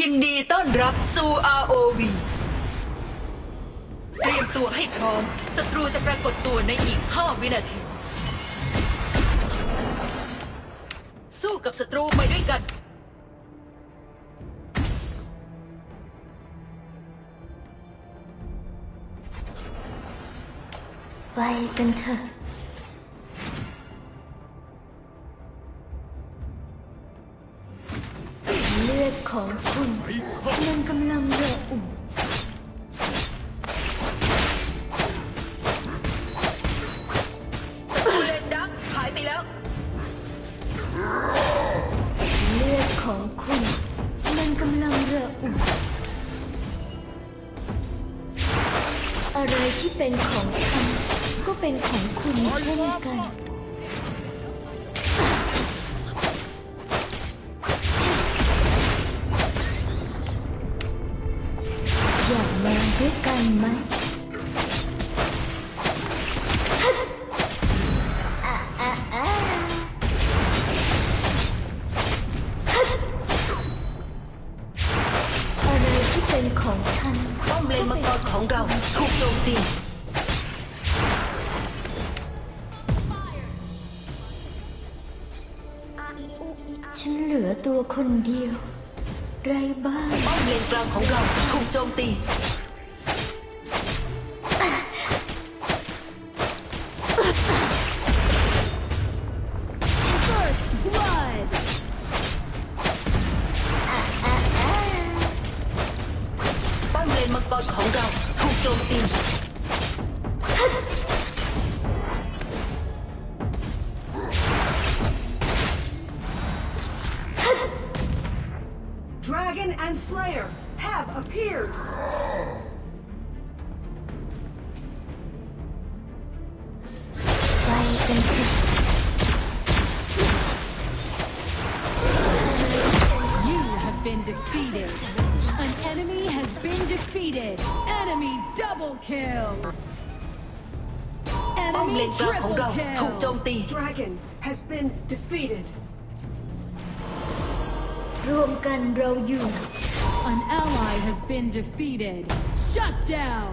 ยินดีต้อนรับสู่ ROV เตรียมตัวให้พร้อม ศัตรูจะปรากฏตัวในอีก 5 วินาที สู้กับศัตรูไปด้วยกัน ไปกันเถอะ ของคุณมันกำลังระอุศัตรูเลนดักหายไปแล้ว เลือดของคุณมันกำลังระอุอะไรที่เป็นของฉันก็เป็นของคุณเช่นกัน คนเดียว ไรบ้างป้อมเลนกลางของเราถูกโจมตี Dragon and Slayer have appeared! You have been defeated. An enemy has been defeated. Enemy double kill. Enemy triple kill. Dragon has been defeated. รวมกันเราอยู่ An ally has been defeated. Shut down.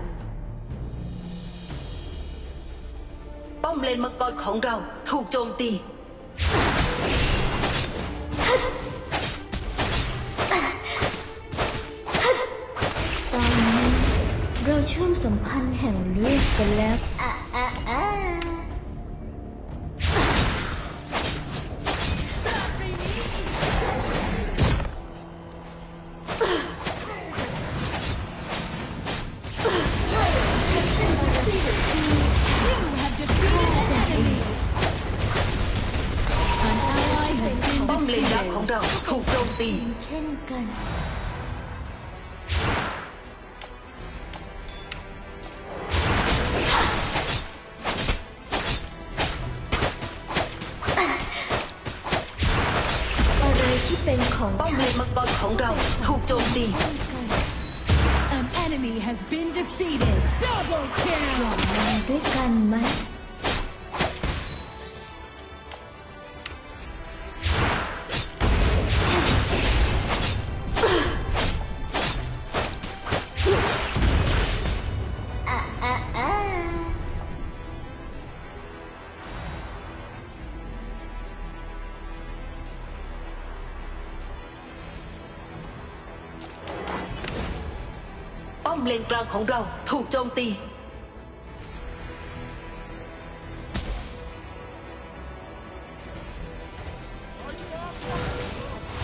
ป้อมเลนมังกรของเราถูกโจมตี ตอนนี้เราเชื่อมสัมพันธ์แห่งเลือดกันแล้ว เลนดักของเราถูกโจมตี เช่นกัน อะไรที่เป็นของป้อมเลนมังกรของเราถูกโจมตี An enemy has been defeated. Double kill. ด้วยกันไหม มเลนกลางของเราถูกโจมตี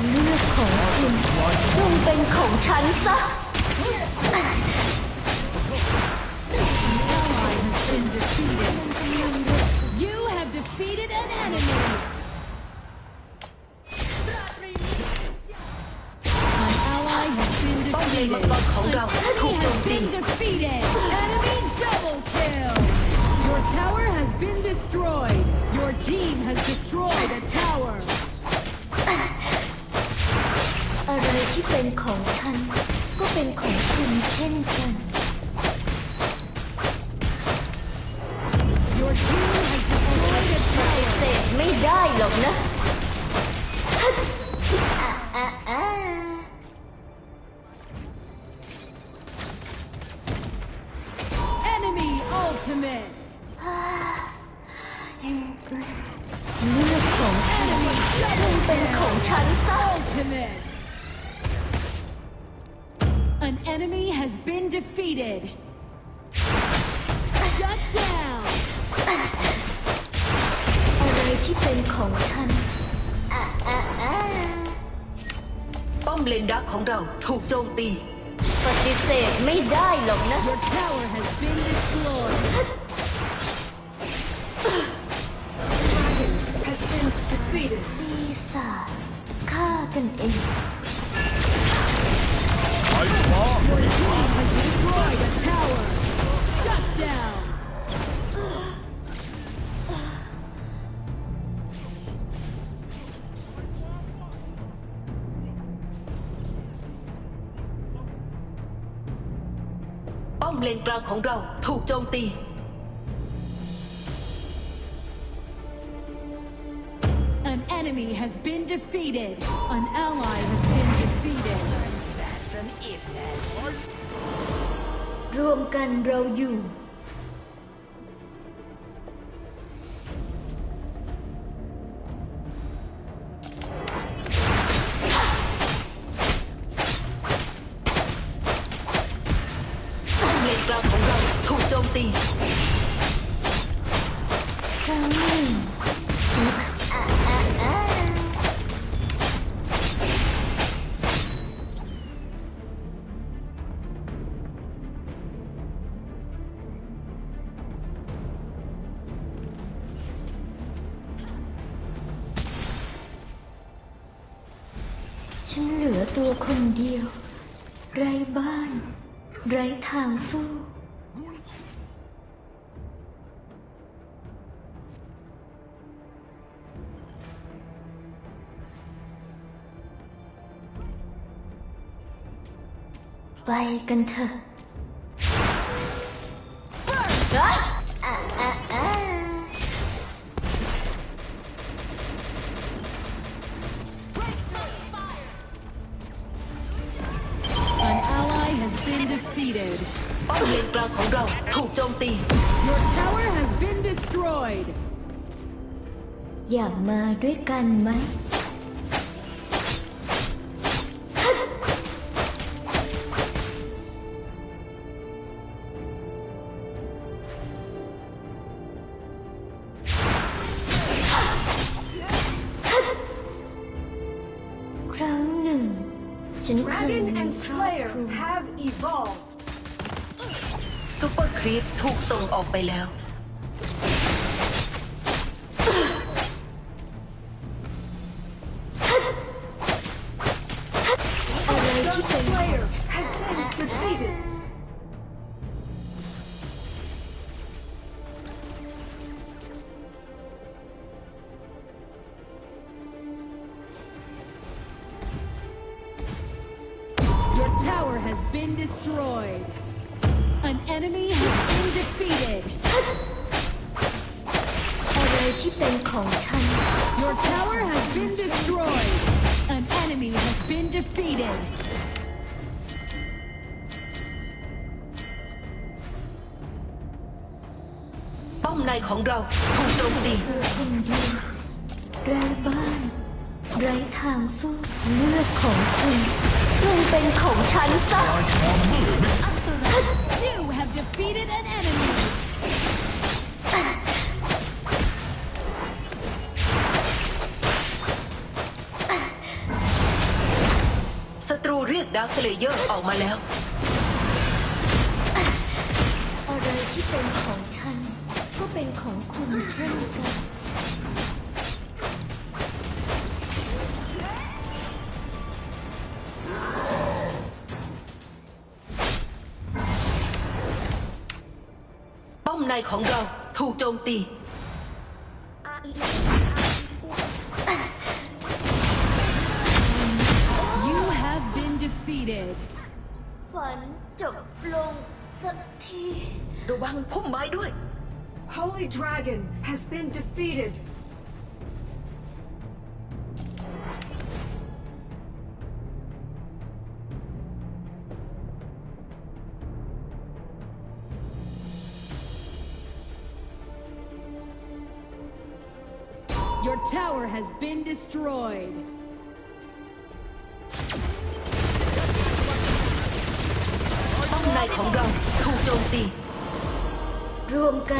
เลือดของคุณจงเป็นของฉันซะ team has destroyed a tower. อะไรที่เป็นของฉัน ก็เป็นของ ฉันซะ ultimate. An enemy has been defeated. Shut down. อะไรที่เป็นของฉันอะอะอะป้อมเลนดักของเราถูกโจมตี ปฏิเสธไม่ได้หรอกนะ Your tower has been destroyed. มเลนกลางของเราถูกโจมตี An enemy has been defeated. An ally has been defeated. รวมกันเราอยู่ ฉันเหลือตัวคนเดียว ไร้บ้าน ไร้ทางสู้ ไปกันเถอะ destroyed. อยากมาด้วยกันไหม ครั้งหนึ่ง ฉันเคย Dragon มี and ครอบ Slayer ครัว have evolved. ซูเปอร์ครีปถูกส่งออกไปแล้ว tower has been destroyed. An enemy has been defeated. อะไรที่เป็นของฉัน Your tower has been destroyed. An enemy has been defeated. ป้อมในของเราถูกโจมตี เธอคนเดียวไร้บ้าน ไร้ทางสู้ เลือดของคุณ จงเป็นของฉันซะ You have defeated an enemy. ศัตรูเรียกดาร์คเลเยอร์ออกมาแล้ว อะไรที่เป็นของฉัน ก็เป็นของคุณเช่นกัน นของเราถูกโจมตี You have been defeated. ฝันจบลงสักที ระวังพุ่มไม้ด้วย Holy Dragon has been defeated.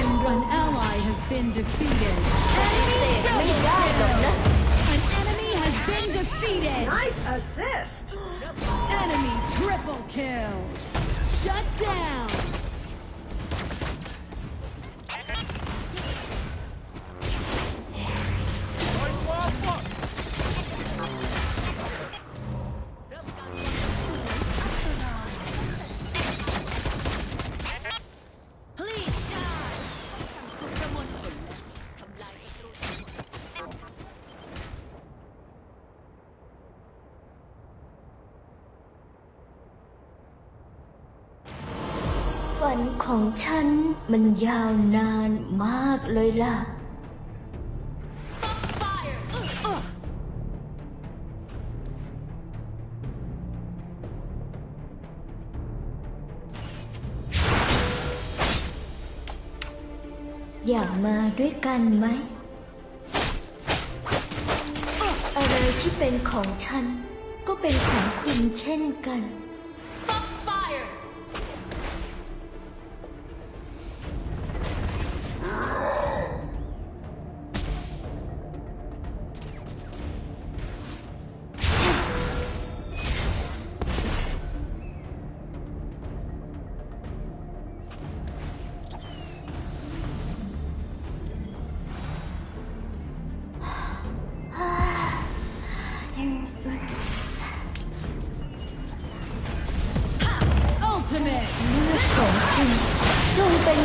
นเรา An ally has been defeated. ไม่ได้หรอกนะ An enemy has been defeated. Nice assist! Enemy triple kill. Shut down. ของฉันมันยาวนานมากเลยล่ะ อยากมาด้วยกันไหม อะไรที่เป็นของฉันก็เป็นของคุณเช่นกัน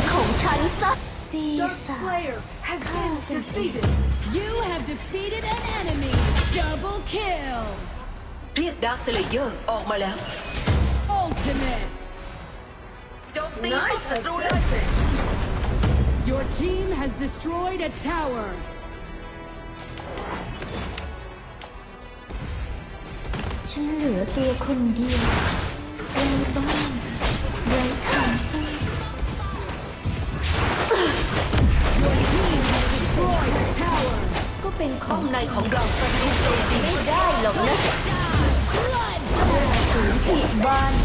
จงเป็นของฉันซะดี Dark สา Slayer has been defeated. You have defeated an enemy. Double kill. เรียกดาร์คสเลเยอร์ออกมาแล้ว Ultimate. โจมตีป้อม Nice ศัตรูเลย assist! Your team has destroyed a tower. ฉันเหลือตัวคนเดียวไร้บ้าน เป็นข้องมในของเราถูกโจมตีไม่ได้หรอกนะถึงผิดบ้าน